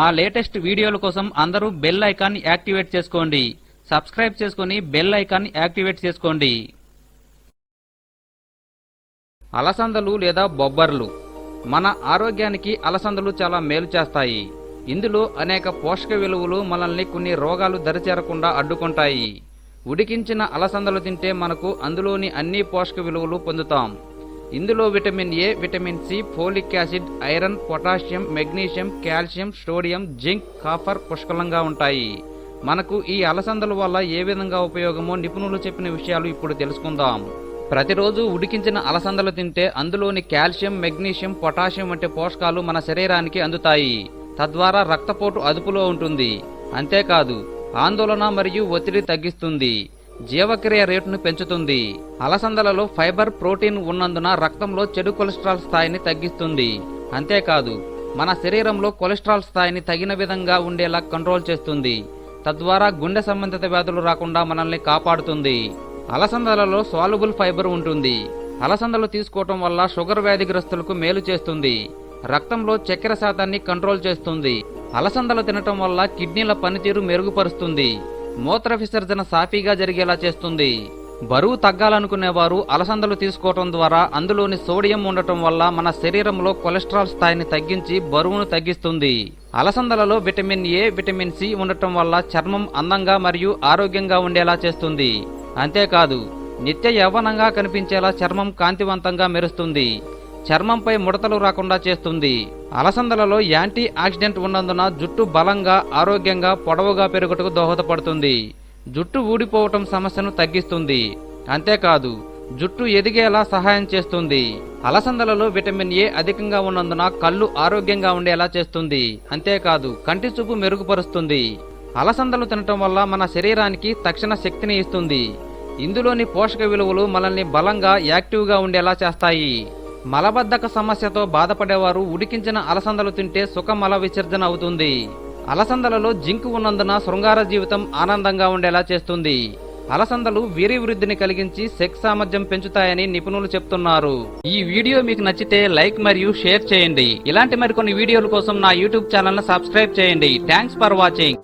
మా లేటెస్ట్ వీడియోల కోసం అందరూ బెల్ ఐకాన్ యాక్టివేట్ చేసుకోండి. సబ్స్క్రైబ్ చేసుకుని బెల్ ఐకాన్ యాక్టివేట్ చేసుకోండి. అలసందలు లేదా బొబ్బర్లు. మన ఆరోగ్యానికి అలసందలు చాలా మేలు చేస్తాయి. ఇందులో అనేక పోషక విలువలు మనల్ని కొన్ని రోగాలు దరిచేరకుండా అడ్డుకుంటాయి. ఉడికించిన అలసందలు తింటే మనకు అందులోని అన్ని పోషక విలువలు పొందుతాం. ఇందులో vitamin A vitamin C folic acid iron potassium magnesium calcium sodium zinc copper పుష్కలంగా ఉంటాయి. మనకు ఈ అలసందల వల్ల ఏ విధంగా ఉపయోగమో నిపుణులు చెప్పిన విషయాలు ఇప్పుడు తెలుసుకుందాం. ప్రతిరోజు ఉడికించిన అలసందలు తింటే అందులోని కాల్షియం మెగ్నీషియం పొటాషియం వంటి పోషకాలు మన శరీరానికి అందుతాయి. తద్వారా రక్తపోటు అదుపులో ఉంటుంది. అంతేకాదు ఆందోళన మరియు ఒత్తిడి తగ్గిస్తుంది. జీవక్రియ రేటును పెంచుతుంది. అలసందలలో ఫైబర్ ప్రోటీన్ ఉన్నందున రక్తంలో చెడు కొలెస్ట్రాల్ స్థాయిని తగ్గిస్తుంది. అంతేకాదు మన శరీరంలో కొలెస్ట్రాల్ స్థాయిని తగిన విధంగా ఉండేలా కంట్రోల్ చేస్తుంది. తద్వారా గుండె సంబంధిత వ్యాధులు రాకుండా మనల్ని కాపాడుతుంది. అలసందలలో సాల్యుబుల్ ఫైబర్ ఉంటుంది. అలసందలు తీసుకోవటం వల్ల షుగర్ వ్యాధిగ్రస్తులకు మేలు చేస్తుంది. రక్తంలో చక్కెర శాతాన్ని కంట్రోల్ చేస్తుంది. అలసందలు తినటం వల్ల కిడ్నీల పనితీరు మెరుగుపరుస్తుంది. మూత్ర విసర్జన సాఫీగా జరిగేలా చేస్తుంది. బరువు తగ్గాలనుకునేవారు అలసందలు తీసుకోవటం ద్వారా అందులోని సోడియం ఉండటం వల్ల మన శరీరంలో కొలెస్ట్రాల్ స్థాయిని తగ్గించి బరువును తగ్గిస్తుంది. అలసందలలో విటమిన్ ఏ విటమిన్ సి ఉండటం వల్ల చర్మం అందంగా మరియు ఆరోగ్యంగా ఉండేలా చేస్తుంది. అంతేకాదు నిత్య యవ్వనంగా కనిపించేలా చర్మం కాంతివంతంగా మెరుస్తుంది. చర్మంపై ముడతలు రాకుండా చేస్తుంది. అలసందలలో యాంటీ ఆక్సిడెంట్ ఉన్నందున జుట్టు బలంగా ఆరోగ్యంగా పొడవుగా పెరుగుటకు దోహదపడుతుంది. జుట్టు ఊడిపోవటం సమస్యను తగ్గిస్తుంది. అంతేకాదు జుట్టు ఎదిగేలా సహాయం చేస్తుంది. అలసందలలో విటమిన్ ఏ అధికంగా ఉన్నందున కళ్ళు ఆరోగ్యంగా ఉండేలా చేస్తుంది. అంతేకాదు కంటి చూపు మెరుగుపరుస్తుంది. అలసందలు తినటం వల్ల మన శరీరానికి తక్షణ శక్తిని ఇస్తుంది. ఇందులోని పోషక విలువలు మనల్ని బలంగా యాక్టివ్గా ఉండేలా చేస్తాయి. మలబద్ధక సమస్యతో బాధపడేవారు ఉడికించిన అలసందలు తింటే సుఖ మల విసర్జన అవుతుంది. అలసందలలో జింక్ ఉన్నందున శృంగార జీవితం ఆనందంగా ఉండేలా చేస్తుంది. అలసందలు వీరి వృద్ధిని కలిగించి సెక్స్ సామర్థ్యం పెంచుతాయని నిపుణులు చెప్తున్నారు. ఈ వీడియో మీకు నచ్చితే లైక్ మరియు షేర్ చేయండి. ఇలాంటి మరికొన్ని వీడియోల కోసం నా యూట్యూబ్ ఛానల్ సబ్స్క్రైబ్ చేయండి. Thanks for watching.